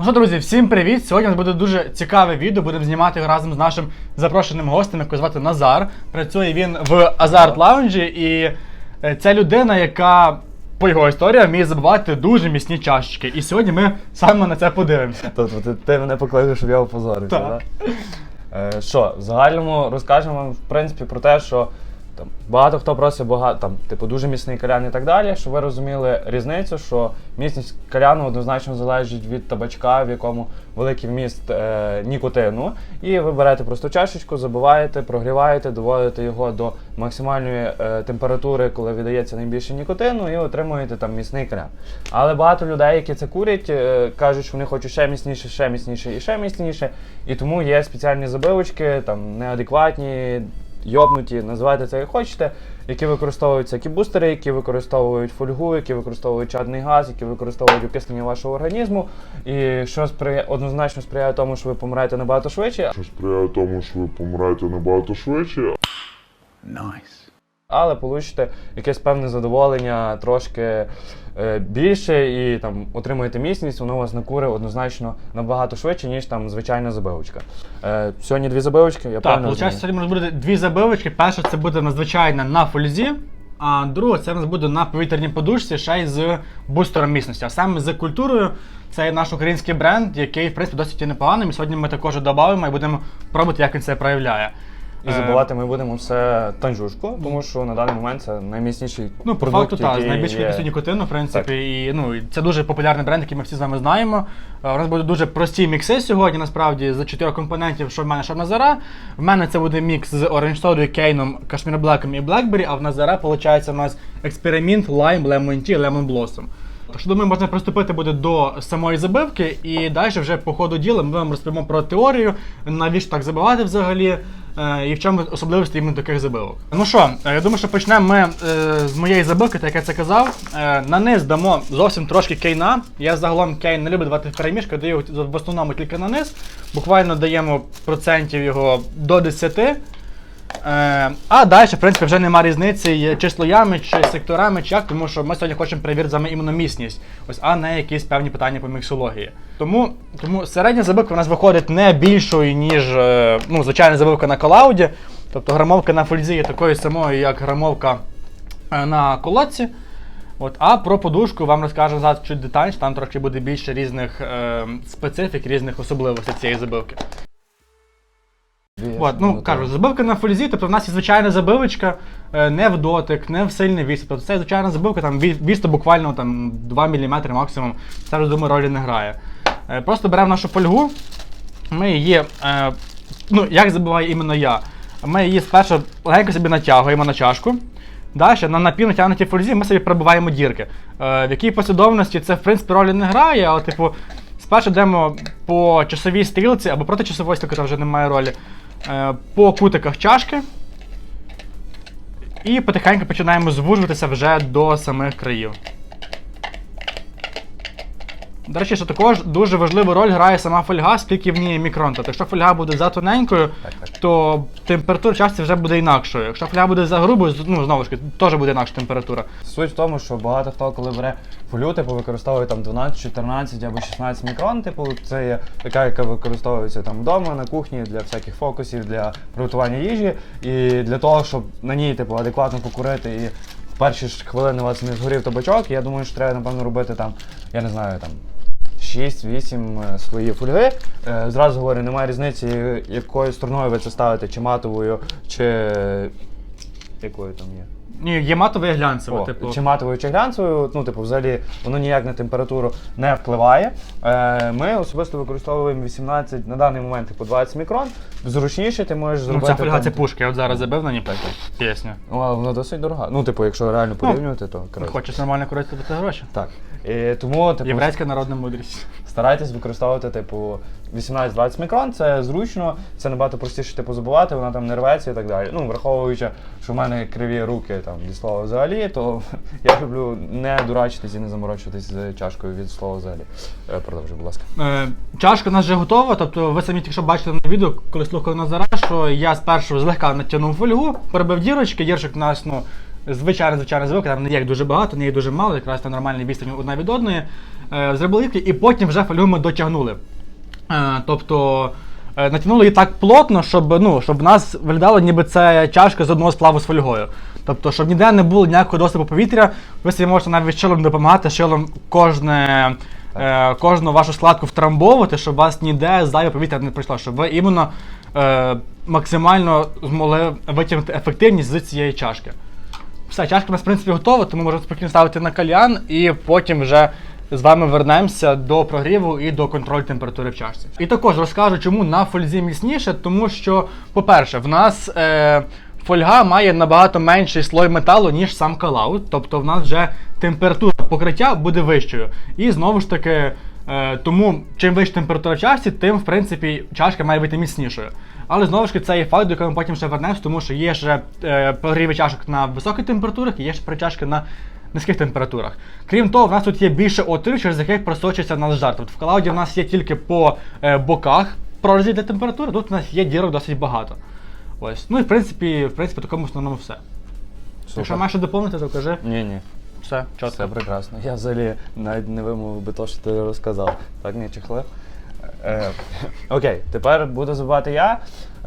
Ну що, друзі, всім привіт! Сьогодні у нас буде дуже цікаве відео. Будемо знімати його разом з нашим запрошеним гостем, якого звати Назар. Працює він в Азарт Лаунжі, і е, це людина, яка по його історіям вміє забивати дуже міцні чашечки. І сьогодні ми саме на це подивимося. Тобто ти, ти мене покликав, щоб я опозорився, Так. так? Е, що, в загальному розкажемо в принципі, про те, що там, багато хто просить багато, там, типу, дуже міцний калян і так далі, щоб ви розуміли різницю, що міцність каляну однозначно залежить від табачка, в якому великий вміст е, нікотину. І ви берете просто чашечку, забиваєте, прогріваєте, доводите його до максимальної е, температури, коли віддається найбільше нікотину, і отримуєте там міцний калян. Але багато людей, які це курять, е, кажуть, що вони хочуть ще міцніше, ще міцніше і ще міцніше. І тому є спеціальні забивочки, там неадекватні, йобнуті, називайте це як хочете, які використовуються як бустери, які використовують фольгу, які використовують чадний газ, які використовують окислення вашого організму. І що сприяє, однозначно сприяє тому, що ви помираєте набагато швидше, що сприяє тому, що ви помираєте набагато швидше, але получите якесь певне задоволення трошки більше і там отримуєте міцність, воно у вас накури однозначно набагато швидше, ніж там звичайна забивочка. Е, сьогодні дві забивочки, я Так, правильно виходить, розумію? сьогодні нас буде дві забивочки. Перша це буде надзвичайна на фользі, а друга це у нас буде на повітряній подушці, ще й з бустером міцності. А саме з культурою це є наш український бренд, який, в принципі, досить. І сьогодні ми також додамо і будемо пробувати, як він це проявляє. І забивати ми будемо все танжушку, тому що на даний момент це найміцніший Ну, продукт, факту, так, з найбільшою є. кількістю нікотину, в принципі, і ну і це дуже популярний бренд, який ми всі з вами знаємо. Е, У нас будуть дуже прості мікси сьогодні, насправді, з чотирьох компонентів, що в мене, що в Назара. В мене це буде мікс з оранж содою, кейном, кашмір блеком і блекбері, а в Назара, виходить, у нас експеримент, лайм, лемон ті, лемон блосом. Що думаю, можна приступити буде до самої забивки, і далі вже по ходу діла ми вам розповімо про теорію, навіщо так забивати взагалі, е, і в чому особливості іменно таких забивок. Ну що, е, я думаю, що почнемо ми е, з моєї забивки, так як я це казав. На низ дамо зовсім трошки кейна. Я загалом кейн не люблю давати в перемішку, даю в основному тільки на низ. Буквально даємо процентів його до 10. Е, а далі, в принципі, вже нема різниці, чи слоями, чи секторами, чи як, тому що ми сьогодні хочемо перевірити саме іменно міцність, ось, а не якісь певні питання по міксології. Тому, тому середня забивка у нас виходить не більшою, ніж е, ну, звичайна забивка на колауді. Тобто грамовка на фользі є такою самою, як грамовка е, на колодці. От, а про подушку вам розкажемо зараз чуть детальніше, там трохи буде більше різних е, специфік, різних особливостей цієї забивки. От, ну кажу, забивка на фользі, тобто в нас є звичайна забивочка, е, не в дотик, не в сильний віст. Тобто це звичайна забивка, там ві- буквально там 2 мм максимум, це вже думаю, ролі не грає. Е, Просто беремо нашу фольгу, ми її, е, ну як забиваю іменно я, ми її спершу легенько собі натягуємо на чашку. Далі на напів натягнутій фользі ми собі пробиваємо дірки. Е, в якій послідовності це в принципі ролі не грає, але типу спершу йдемо по часовій стрілці або проти часової стрілки, це вже немає ролі. Е, По кутиках чашки. І потихеньку починаємо звужуватися вже до самих країв. До речі, що також дуже важливу роль грає сама фольга, скільки в ній мікрон. Тобто, якщо фольга буде за тоненькою, то температура часті вже буде інакшою. Якщо фольга буде за грубою, ну знову ж таки, теж буде інакша температура. Суть в тому, що багато хто, коли бере фолю, типу використовує там 12, 14 або 16 мікрон, типу, це є така, яка використовується там вдома, на кухні для всяких фокусів, для приготування їжі. І для того, щоб на ній типу, адекватно покурити і перші ж хвилини у вас не згорів табачок, я думаю, що треба, напевно, робити там, я не знаю, там. 6-8 слоїв фольги. Е, Зразу говорю, немає різниці, якою стороною ви це ставите, чи матовою, чи якою там є. Ні, є матове і глянцеве, О, типу. Чи матовою, чи глянцевою, ну, типу, взагалі воно ніяк на температуру не впливає. Е, ми особисто використовуємо 18, на даний момент типу 20 мікрон. Зручніше ти можеш Ну, зробити. ця фольга там- це пушка, я от зараз забив на ній пісню. Ну, вона досить дорога. Ну, типу, якщо реально порівнювати, то коротше. Хочеш нормально користувати гроші. Так. І тому, типу, Єврейська народна мудрість. Старайтесь використовувати, типу, 18-20 мікрон, це зручно, це набагато простіше типу, забувати, вона там не рветься і так далі. Ну, враховуючи, що в мене криві руки там від слова взагалі, то я люблю не дурачитись і не заморочуватись з чашкою від слова взагалі. Е, Продовжуй, будь ласка. Е, чашка у нас вже готова, тобто ви самі тільки що бачили на відео, коли слухали Назара, що я спершу злегка натягнув фольгу, перебив дірочки, дірочок у нас ну, звичайно, звичайно звук, там не є дуже багато, не їх дуже мало, якраз там нормальний відстань одна від одної. Е, зробили ліпки і потім вже фольгу ми дотягнули. Е, тобто е, натягнули її так плотно, щоб, ну, щоб в нас виглядало, ніби це чашка з одного сплаву з фольгою. Тобто, щоб ніде не було ніякого доступу повітря, ви собі можете навіть шилом допомагати, шилом кожне, кожну вашу складку втрамбовувати, щоб вас ніде зайве повітря не прийшло, щоб ви іменно е, максимально змогли витягнути ефективність з цієї чашки. Все, чашка у нас в принципі готова, тому можемо спокійно ставити на кальян і потім вже з вами вернемося до прогріву і до контролю температури в чашці. І також розкажу, чому на фользі міцніше, тому що, по-перше, в нас е, фольга має набагато менший слой металу, ніж сам калаут, тобто в нас вже температура покриття буде вищою. І знову ж таки, е, тому чим вища температура чашці, тим в принципі чашка має бути міцнішою. Але знову ж таки це є факт, до якого ми потім ще вернемось, тому що є ще е, прогріви чашок на високих температурах і є ще чашки на низьких температурах. Крім того, в нас тут є більше отворів, через яких просочується наш жар. Тобто в калауді в нас є тільки по е, боках прорізі для температури, тут у нас є дірок досить багато. Ось. Ну і в принципі, в принципі, такому основному все. Якщо маєш що доповнити, то кажи. Ні, ні. Все, чітко. Все прекрасно. Я взагалі навіть не вимовив би то, що ти розказав. Так, не чехли. Е, окей, тепер буду забувати я.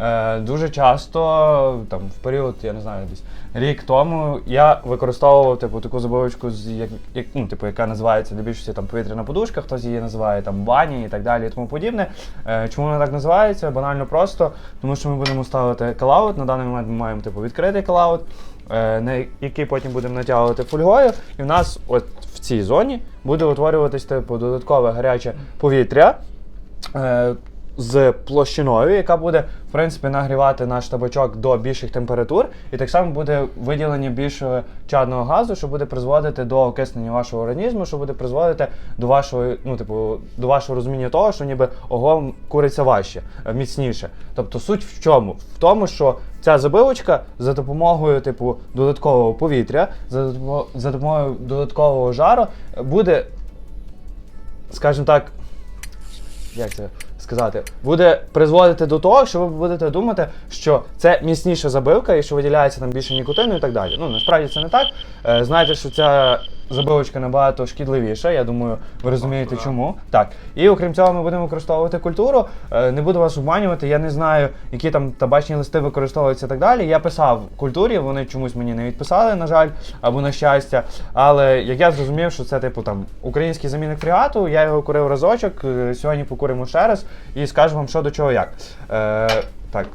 Е, дуже часто, там, в період, я не знаю, десь рік тому я використовував типу, таку забивочку, з, як, як, ну, типу, яка називається для більшості там, повітряна подушка, хтось її називає там бані і так далі і тому подібне. Е, чому вона так називається? Банально просто, тому що ми будемо ставити калаут. На даний момент ми маємо типу, відкритий калаут, е, на який потім будемо натягувати фольгою. І в нас от в цій зоні буде утворюватись типу, додаткове гаряче повітря. Е, з площиною, яка буде в принципі нагрівати наш табачок до більших температур, і так само буде виділення більшого чадного газу, що буде призводити до окиснення вашого організму, що буде призводити до вашого, ну типу, до вашого розуміння того, що ніби ого куриться важче, е, міцніше. Тобто суть в чому? В тому, що ця забивочка за допомогою типу додаткового повітря, за допомогою додаткового жару е, буде, скажімо так, як це сказати, буде призводити до того, що ви будете думати, що це міцніша забивка і що виділяється там більше нікотину і так далі. Ну насправді це не так. Е, знаєте, що ця забивочка набагато шкідливіша. Я думаю, ви розумієте, чому. Так. І окрім цього, ми будемо використовувати культуру. Е, не буду вас обманювати, я не знаю, які там табачні листи використовуються і так далі. Я писав культурі, вони чомусь мені не відписали, на жаль, або на щастя. Але як я зрозумів, що це типу там український замінник фрігату, я його курив разочок. е, Сьогодні покуримо ще раз і скажу вам, що до чого як. Е, так,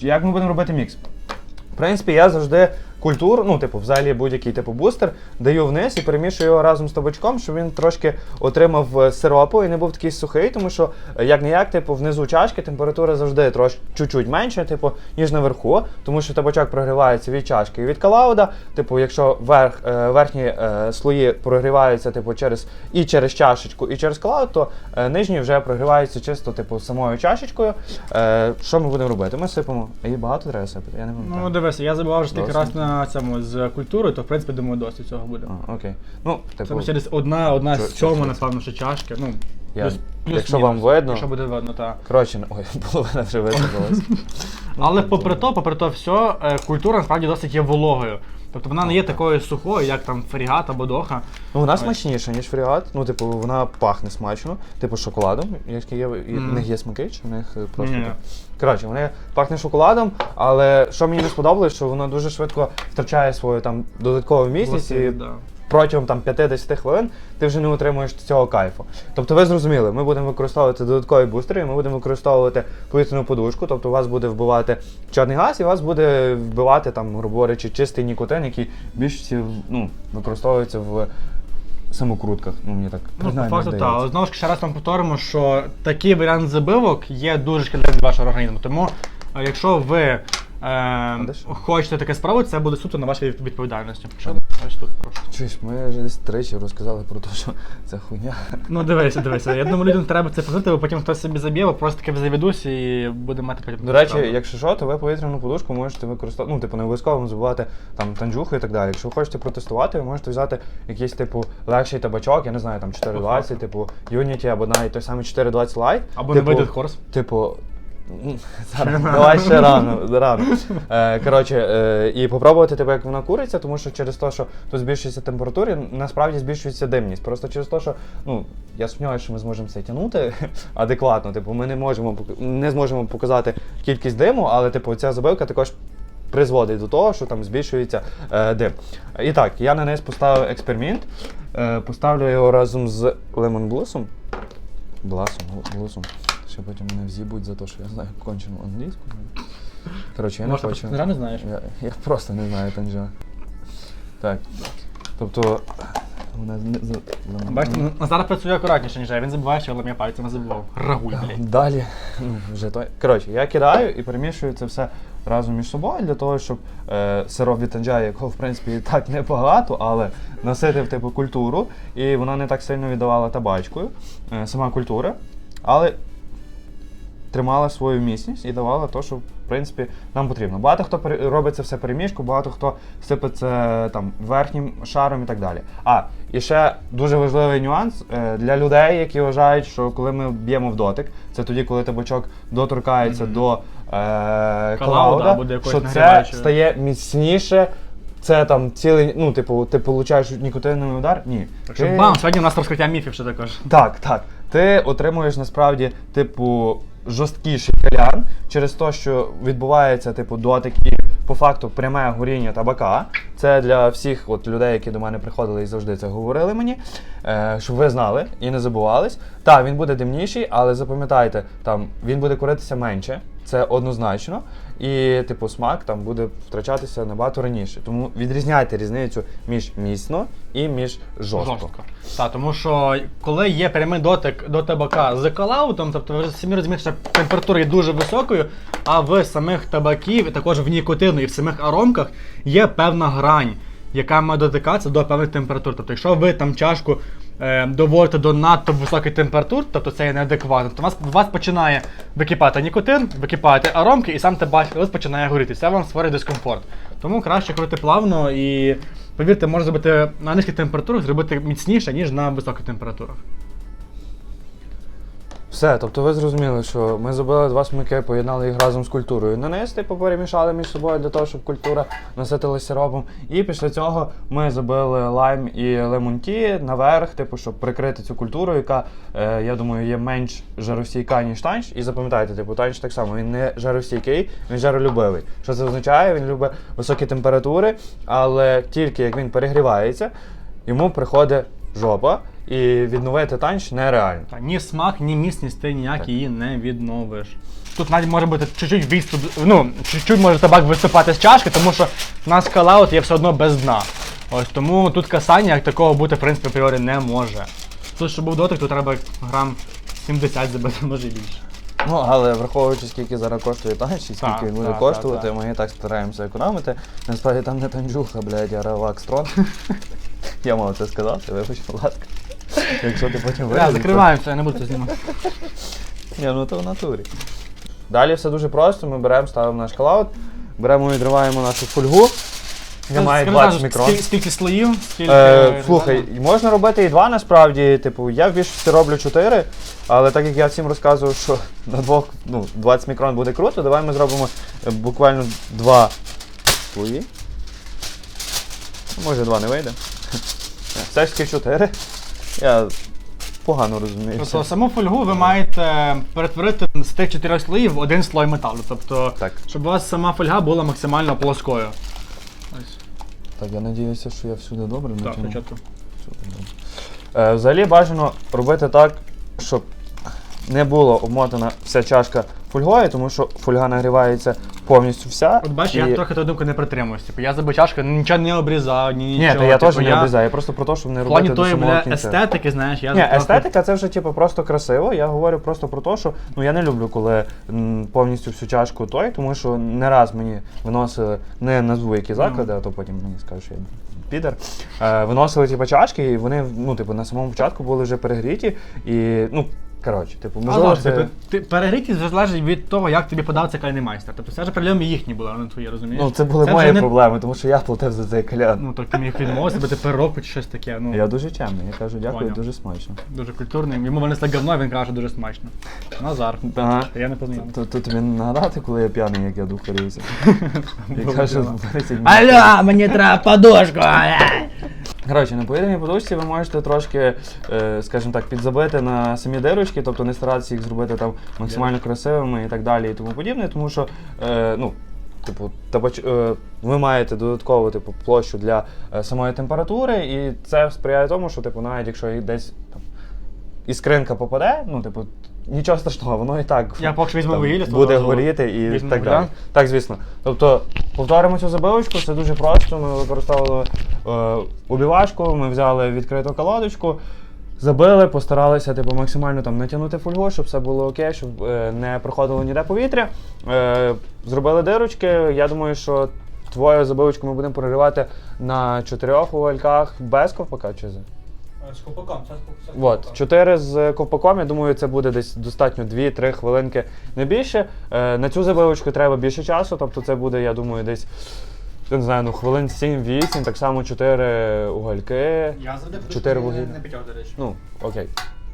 як ми будемо робити мікс? В принципі, я завжди культуру, ну, типу, взагалі будь-який типу бустер, даю вниз і перемішую його разом з табачком, щоб він трошки отримав е, сиропу і не був такий сухий, тому що е, як не як, типу, внизу чашки температура завжди трошки чуть-чуть менша, типу, ніж наверху, тому що табачок прогрівається від чашки і від калауда. Типу, якщо верх, е, верхні слої прогріваються, типу, через і через чашечку, і через калауд, то нижні вже прогріваються чисто, типу, самою чашечкою. Що ми будемо робити? Ми сипемо. І багато треба сипати, я не пам'ятаю. Ну дивися, я забував що тільки раз Досить. На цьому з культурою, то в принципі думаю, досить цього буде. А, окей. Ну, Це типу, через одна, одна Чо- з цьому, чо- напевно, що чашки. Ну, Я- плюс, плюс якщо вам мінус, видно. Якщо буде видно, так. коротше, ну, ой, половина вже висипалась. Але попри то, попри то все, е, культура насправді досить є вологою. Тобто вона не є такою сухою, як там фрігат або доха. Ну, вона смачніша, ніж фрігат. Ну, типу, вона пахне смачно, типу шоколадом. як є, і- в них є смаки, чи в них е, просто. Ні-ні. так? Коротше, вони пахне шоколадом, але що мені не сподобалось, що вона дуже швидко втрачає свою там додаткову міцність і Власне, да. Протягом там 50 хвилин ти вже не отримуєш цього кайфу. Тобто ви зрозуміли, ми будемо використовувати додаткові бустери, ми будемо використовувати повітряну подушку, тобто у вас буде вбивати чорний газ, і у вас буде вбивати там, грубо говорячи, чистий нікотин, який більшості ну, використовується в самокрутках. Ну, мені так Ну, по факту так. Але знову ж ще раз вам повторимо, що такий варіант забивок є дуже шкідливим для вашого організму. Тому, е, якщо ви е, хочете таке спробувати, це буде суто на вашій відповідальності. Ось тут прошу. Чуєш, ми вже десь тричі розказали про те, що це хуйня. Ну дивися, дивися. Я думаю, людям треба це повторити, бо потім хтось собі заб'є, бо просто таки заведусь і буде мати потім. До речі, справу. якщо що, то ви повітряну подушку можете використовувати. Ну, типу, не обов'язково забувати там танджуху і так далі. Якщо ви хочете протестувати, ви можете взяти якийсь типу легший табачок, я не знаю, там 420, типу Unity або навіть той самий 420 Lite. Або типу, не вийде хорс. Типу, Зараз, давай ще рано. рано. Е, коротше, е, і попробувати типу, як вона куриться, тому що через те, що тут збільшується температура, насправді збільшується димність. Просто через те, що ну, я сумніваюся, що ми зможемо це тягнути адекватно. Типу, ми не можемо не зможемо показати кількість диму, але типу, ця забивка також призводить до того, що там збільшується е, дим. І так, я на низ поставив експеримент. Е, поставлю його разом з Lemon Blossom. Бласом, блосом. Ще потім мене взібуть за те, що я знаю кончену англійську. Коротше, я не Може, хочу. ти реально знаєш? Я, я просто не знаю танжа. Так. Тобто. Вона не за. Бачите, Назар працює акуратніше, ніж я. Він забуває, що лам'я пальцями забував. Рагуль, блядь. Далі. Ну, вже той. Коротше, я кидаю і перемішую це все разом між собою для того, щоб е, сироп від танджаю, якого в принципі і так небагато, але наситив типу культуру, і вона не так сильно віддавала табачкою, е, сама культура, але тримала свою міцність і давала те, що в принципі нам потрібно. Багато хто робить це все перемішку, багато хто сипе це там верхнім шаром і так далі. А і ще дуже важливий нюанс е, для людей, які вважають, що коли ми б'ємо в дотик, це тоді, коли табачок доторкається Мгм. до е, буде якось що це стає міцніше. Це там цілий, ну, типу, ти получаєш нікотиновий удар? Ні. Так що Ти- бам, сьогодні у нас розкриття міфів ще також. так, так. Ти отримуєш насправді, типу, жорсткіший калян через те, що відбувається, типу, дотик і по факту пряме горіння табака. Це для всіх от людей, які до мене приходили і завжди це говорили мені, е, щоб ви знали і не забувались. Так, він буде димніший, але запам'ятайте, там він буде куритися менше, це однозначно. І, типу, смак там буде втрачатися набагато раніше. Тому відрізняйте різницю між міцно і між жорстко. Так, тому що коли є прямий дотик до табака з калаутом, тобто ви самі розумієте, що температура є дуже високою, а в самих табаків, і також в нікотину і в самих аромках є певна грань, яка має дотикатися до певних температур. Тобто, якщо ви там чашку е, до надто високих температур, тобто це є неадекватно, то у вас, у вас починає википати нікотин, википати аромки, і сам табак і ось починає горіти. Це вам створює дискомфорт. Тому краще крути плавно і повірте, можна зробити на низьких температурах зробити міцніше, ніж на високих температурах. Все, тобто ви зрозуміли, що ми зробили два смаки, поєднали їх разом з культурою. Нанести, типу, перемішали між собою для того, щоб культура наситилася сиропом. І після цього ми забили лайм і лемонті наверх, типу, щоб прикрити цю культуру, яка, е, я думаю, є менш жаростійка, ніж танч. І запам'ятайте, типу, танч так само, він не жаростійкий, він жаролюбивий. Що це означає? Він любить високі температури, але тільки як він перегрівається, йому приходить жопа. І відновити танч нереально. Та, ні смак, ні міцність ти ніяк її не відновиш. Тут навіть може бути чуть-чуть відступ, ну, чуть-чуть може табак виступати з чашки, тому що в нас калаут є все одно без дна. Ось тому тут касання як такого бути, в принципі, апріорі не може. Тут, щоб був дотик, то треба грам 70 забити, може більше. Ну, але враховуючи, скільки зараз коштує танч і скільки він буде так, коштувати, так, так. ми і так стараємося економити. Насправді там не танджуха, блядь, а релакс трон. Я мав це сказати, вибач, будь ласка. Якщо ти потім вирізеш, закриваємося, я не буду це знімати. Ні, ну то в натурі. Далі все дуже просто. Ми беремо, ставимо наш клауд, беремо, відриваємо нашу фольгу. Я маю Скажи 20 зразу, мікрон. Скільки, скільки слоїв, скільки. Е, слухай, можна робити і два насправді. Типу, я в більшості роблю чотири, але так як я всім розказував, що на двох ну, 20 мікрон буде круто, давай ми зробимо е, буквально два слої. Може два не вийде. Все ж таки чотири. Я погано розумію. Тобто саму фольгу ви маєте перетворити з тих чотирьох слоїв в один слой металу. Тобто, Так. щоб у вас сама фольга була максимально плоскою. Ось. Так, я сподіваюся, що я всюди добре Так, натягнув. спочатку. Е, взагалі бажано робити так, щоб не була обмотана вся чашка фольгою, тому що фольга нагрівається повністю вся. От бачиш, і- я трохи тої думки не притримуюсь. Типу, я за чашку нічого не обрізав, ні нічого. Ні, то я теж Типу, не обрізаю, я просто про те, щоб не В плані робити до тої самого бля, кінця. естетики, знаєш, я Ні, трохи- естетика це вже типу просто красиво. Я говорю просто про те, що ну я не люблю, коли м, повністю всю чашку той, тому що не раз мені виносили, не назву які заклади, а то потім мені скажуть, що я підер. Е, виносили типу, чашки, і вони ну, типу, на самому початку були вже перегріті. І ну, Коротше, типу, можливо, завжди, це... типу, ти, перегрітість залежить від того, як тобі подав цей кальяний майстер. Тобто це ж проблеми їхні були, а не твої, розумієш? Ну, це були вже мої не- проблеми, тому що я платив за цей кальян. Ну, так ти міг відмовитися, бо ти переробку чи щось таке. Ну, Я дуже чемний, я кажу, дякую, Поняв. дуже смачно. дуже культурний. Йому винесли говно, він каже, дуже смачно. Назар. Ага. Я не познайомий. Тут, тут тобі нагадати, коли я п'яний, як я духарівся. Я кажу, діло. 30. Алло, мені треба подушку! Коротше, на повітряній подушці ви можете трошки, е, скажімо так, підзабити на самі дирочки, тобто не старатися їх зробити там максимально красивими і так далі і тому подібне, тому що, е, ну, типу, табач, е, ви маєте додаткову типу, площу для самої температури, і це сприяє тому, що, типу, навіть якщо десь там, іскринка попаде, ну, типу, нічого страшного, воно і так Я поки візьму там вугілля, то буде одразу горіти і візьму так вугілля. далі. Так, звісно. Тобто, повторимо цю забивочку, це дуже просто. Ми використовували е, убівашку, ми взяли відкриту колодочку, забили, постаралися типу, максимально там натягнути фольгу, щоб все було окей, щоб е, не проходило ніде повітря. Е, зробили дирочки. Я думаю, що твою забивочку ми будемо проривати на чотирьох угольках без ковпака чи з? З копаком, це От, 4 з ковпаком, я думаю, це буде десь достатньо 2-3 хвилинки не більше. Е, на цю забивочку треба більше часу, тобто це буде, я думаю, десь я не знаю, ну, хвилин 7-8, так само 4 угольки. Я завжди Чотири вугілля. на п'ятьох, до речі. Ну, окей.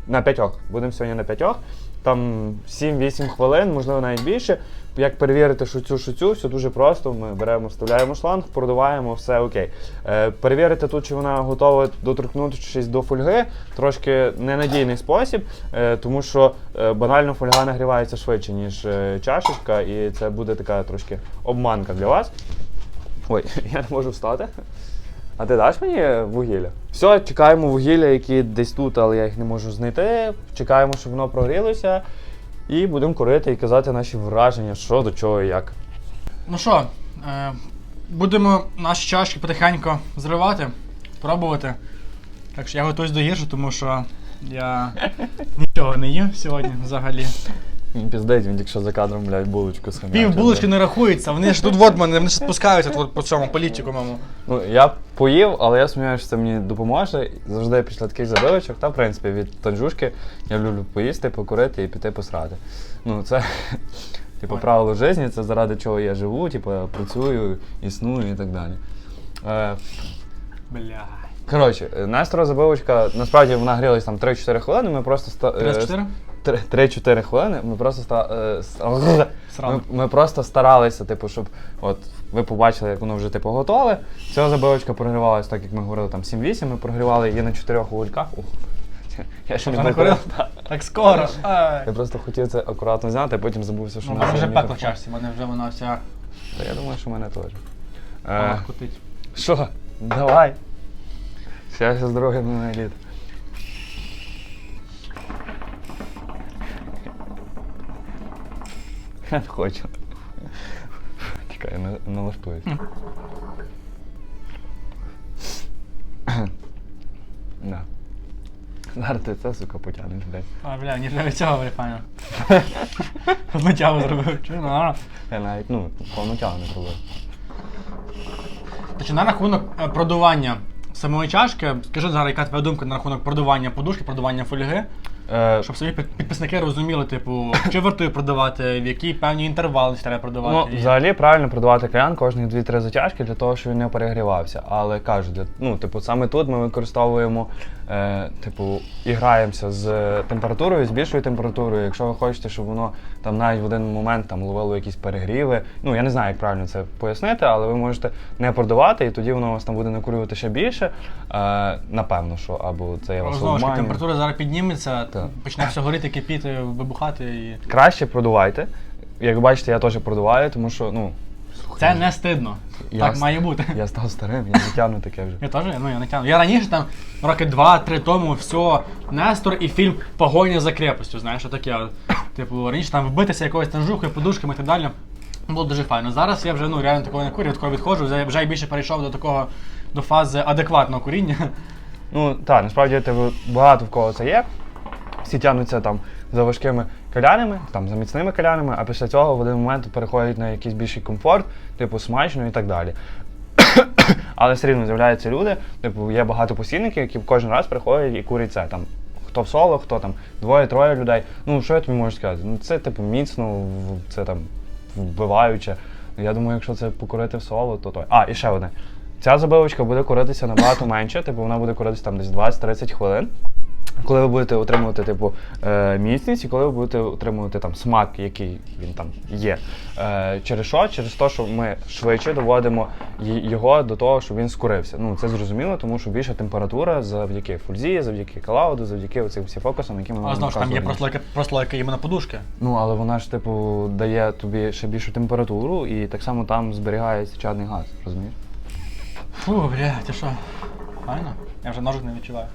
На п'ятьох. Будемо сьогодні на п'ятьох. Там 7-8 хвилин, можливо, навіть більше. Як перевірити, що цю, що цю, все дуже просто. Ми беремо, вставляємо шланг, продуваємо, все окей. Е, перевірити тут, чи вона готова доторкнутися до фольги, трошки ненадійний спосіб, е, тому що е, банально фольга нагрівається швидше, ніж е, чашечка, і це буде така трошки обманка для вас. Ой, я не можу встати. А ти даш мені вугілля? Все, чекаємо вугілля, які десь тут, але я їх не можу знайти. Чекаємо, щоб воно прогрілося. І будемо курити і казати наші враження, що до чого і як. Ну що, е, будемо наші чашки потихеньку зривати, пробувати. Так що я готуюсь до гірше, тому що я нічого не їв сьогодні взагалі. Він піздець, він тільки що за кадром, блядь, булочку схам'ячив. Пів булочки не рахується, вони ж тут от мене, вони ж спускаються тут по цьому політику моєму. Ну, я поїв, але я сумніваюся, що це мені допоможе. Завжди після таких забивочок, та в принципі від танжушки я люблю поїсти, покурити і піти посрати. Ну, це. Типу, правило життя, це заради чого я живу, типу, працюю, існую і так далі. Е, Бля. Коротше, Нестора забивочка, насправді вона грілась там 3-4 хвилини, ми просто ста... е, 34? 3-4 хвилини, ми просто ста... е, ми, ми просто старалися, типу, щоб от ви побачили, як воно вже типу готове. Ця забивочка прогрівалася, так як ми говорили, там 7-8, ми прогрівали її на 4 вульках. Ух, я ще не курив? Так скоро. Я просто хотів це акуратно зняти, а потім забувся, що Ну, мене вже пекло в чашці, мене вже вона вся Та Я думаю, що в мене теж. Е, кутить. Що? Давай. Щастя, здоров'я на літ. Я не хочу. Чекай, я на- налаштуюсь. Да. Зараз ти це, сука, потягнеш, блядь. А, бля, ні вже від цього вже. Одну тягу зробив. Ну. Я навіть, ну, повну тягу не зробив. Значить, на рахунок е, продування самої чашки, скажи зараз, яка твоя думка на рахунок продування подушки, продування фольги, Е, щоб собі під- підписники розуміли, типу, чи вартує продавати, в який певні інтервали треба продавати. Ну, взагалі правильно продавати кальян кожні 2-3 затяжки для того, щоб він не перегрівався. Але кажу, для, ну, типу, саме тут ми використовуємо, е, типу, і граємося з температурою, з більшою температурою. Якщо ви хочете, щоб воно там навіть в один момент там ловило якісь перегріви. Ну, я не знаю, як правильно це пояснити, але ви можете не продавати, і тоді воно у вас там буде накурювати ще більше. Е, напевно, що або це я вас знову ж таки, обманюю. температура зараз підніметься, Так. почне все горіти, кипіти, вибухати і. Краще продувайте. Як ви бачите, я теж продуваю, тому що, ну. Це не стидно. Я так с- має бути. Я став старим, я не тягну таке вже. Я теж, ну я не тягну. Я раніше там роки два-три тому все, Нестор і фільм Погоня за крепостю, знаєш, таке. Типу, раніше там вбитися якоюсь танжухою, подушками і так далі. Було дуже файно. Зараз я вже ну реально такого не курю, такого відходжу, вже, вже більше перейшов до такого до фази адекватного куріння. Ну так, насправді типу, багато в кого це є. Всі тягнуться там за важкими калянами, там за міцними калянами, а після цього в один момент переходять на якийсь більший комфорт, типу смачно і так далі. Але все рівно з'являються люди, типу, є багато постійників, які кожен раз приходять і курять це там. Хто в соло, хто там двоє-троє людей. Ну, що я тобі можу сказати? Ну, це типу міцно, це там вбиваюче. Я думаю, якщо це покурити в соло, то той. А, і ще одне. Ця забивочка буде куритися набагато менше, типу вона буде куритися там десь 20-30 хвилин. Коли ви будете отримувати типу е, міцність, і коли ви будете отримувати там смак, який він там є. Е, через що? Через те, що ми швидше доводимо його до того, щоб він скурився. Ну це зрозуміло, тому що більша температура завдяки фульзі, завдяки калауду, завдяки оцим всім фокусам, які ми вам знову ж там є прослойка, прослойка іменно подушки. Ну, але вона ж, типу, дає тобі ще більшу температуру, і так само там зберігається чадний газ, розумієш? Фу, бля, ти що? Файно? Я вже ножик не відчуваю.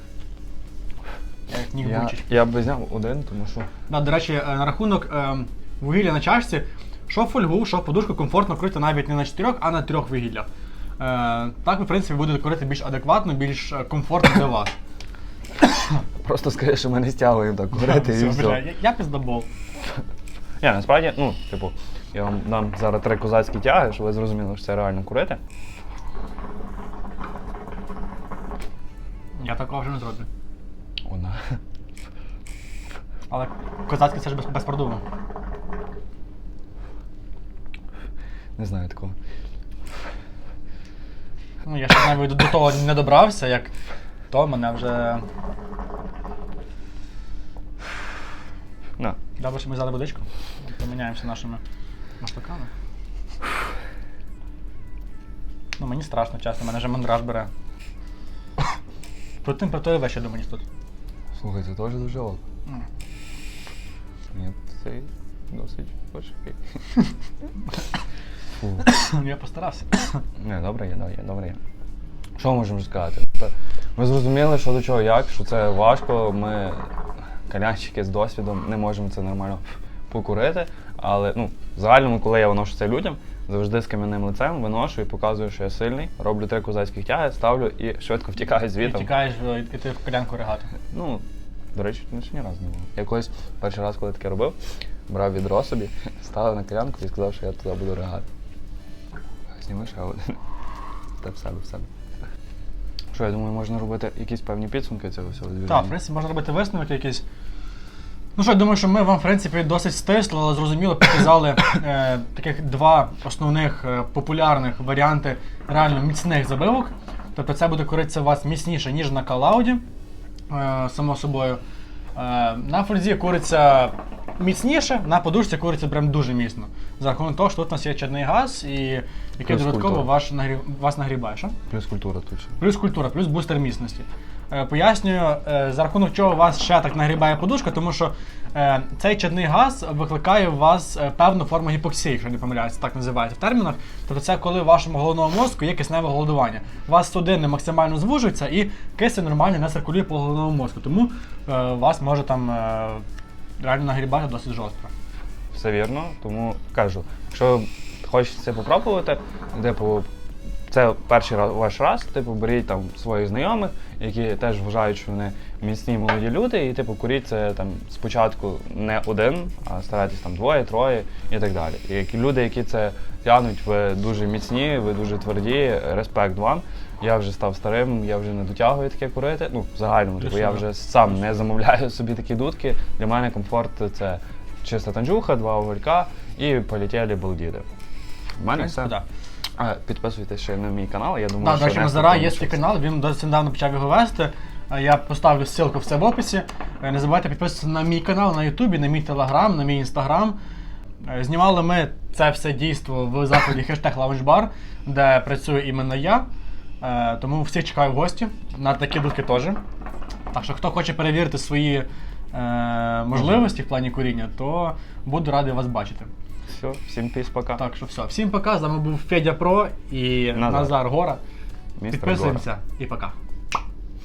Ніг Я, вичить. я б зняв один, тому що. Да, до речі, е, на рахунок е, вугілля на чашці, що фольгу, що подушку комфортно крити навіть не на чотирьох, а на трьох вугіллях. Е, так ви, в принципі, будете курити більш адекватно, більш е, комфортно для вас. Просто скажи, що ми не стягуємо так курити і Все, бля, все. я, я пиздобол. Ні, насправді, ну, типу, я вам дам зараз три козацькі тяги, щоб ви зрозуміли, що це реально курити. Я такого вже не зроблю. Одна. Але козацький це ж без, безпродумно. Не знаю такого. Ну, я ще навіть до, до того не добрався, як то мене вже. На. Добре, що ми взяли водичку. Поміняємося нашими маштуками. Ну, мені страшно часто, мене вже мандраж бере. Про температури вещі до мені тут. Слухай, це теж дуже ок. М. Ні, це досить важкий. Фу. Я постарався. Не, добре є, да, є, добре є. Що можемо сказати? Та, Ми зрозуміли, що до чого як, що це важко. Ми, калянщики з досвідом, не можемо це нормально покурити. Але ну, в загальному, коли я виношу це людям, завжди з кам'яним лицем виношу і показую, що я сильний, роблю три козацьких тяги, ставлю і швидко втікаю звідти. тікаєш е, іти в колянку ригати. Ну, до речі, ну, ще ні разу не було. Я колись перший раз, коли таке робив, брав відро собі, ставив на колянку і сказав, що я туди буду ригати. Зніми ще один. Та в себе, в себе. Що, я думаю, можна робити якісь певні підсумки цього всього движення. Так, в принципі, можна робити висновки якісь. Ну що, я думаю, що ми вам, в принципі, досить стисло, але зрозуміло показали е, таких два основних е, популярних варіанти реально міцних забивок. Тобто це буде коритися у вас міцніше, ніж на калауді, само собою. Е, на фользі куриться міцніше, на подушці куриться прям дуже міцно. За рахунок того, що тут у нас є чадний газ, і який додатково ваш нагрі... вас нагрібає. Що? Плюс культура тут. Плюс культура, плюс бустер міцності. Е, Пояснюю, е, за рахунок чого вас ще так нагрібає подушка, тому що е, цей чадний газ викликає у вас певну форму гіпоксії, якщо не помиляюся, так називається в термінах. Тобто це коли в вашому головному мозку є кисневе голодування. У вас судини максимально звужуються і кисень нормально не циркулює по головному мозку. Тому вас може там реально нагрібати досить жорстко. Все вірно, тому кажу, якщо хочете це попробувати, типу, це перший раз, ваш раз, типу, беріть там своїх знайомих, які теж вважають, що вони міцні молоді люди, і типу куріть це там спочатку не один, а старайтесь там двоє, троє і так далі. І які люди, які це тягнуть, ви дуже міцні, ви дуже тверді, респект вам. Я вже став старим, я вже не дотягую таке курити. Ну, в загальному, типу, я вже сам не замовляю собі такі дудки. Для мене комфорт це чиста танджуха, два уголька і полетіли балдіди. У мене все. А, Підписуйтесь ще на мій канал. Я думаю, Да, до що речі, Нестор Назара там є щось- свій канал, він досить недавно почав його вести. Е, Я поставлю ссылку все в описі. Е, Не забувайте підписуватися на мій канал на Ютубі, на мій телеграм, на мій інстаграм. Е, Знімали ми це все дійство в закладі хештег Lounge де працюю іменно я. Е, Тому всіх чекаю в гості на такі дудки теж. Так що, хто хоче перевірити свої е, можливості в плані куріння, то буду радий вас бачити. Все, всім піс, пока. Так що все, всім пока. З вами був Федя Про і Назар. Назар Гора. Містер Підписуємося і пока.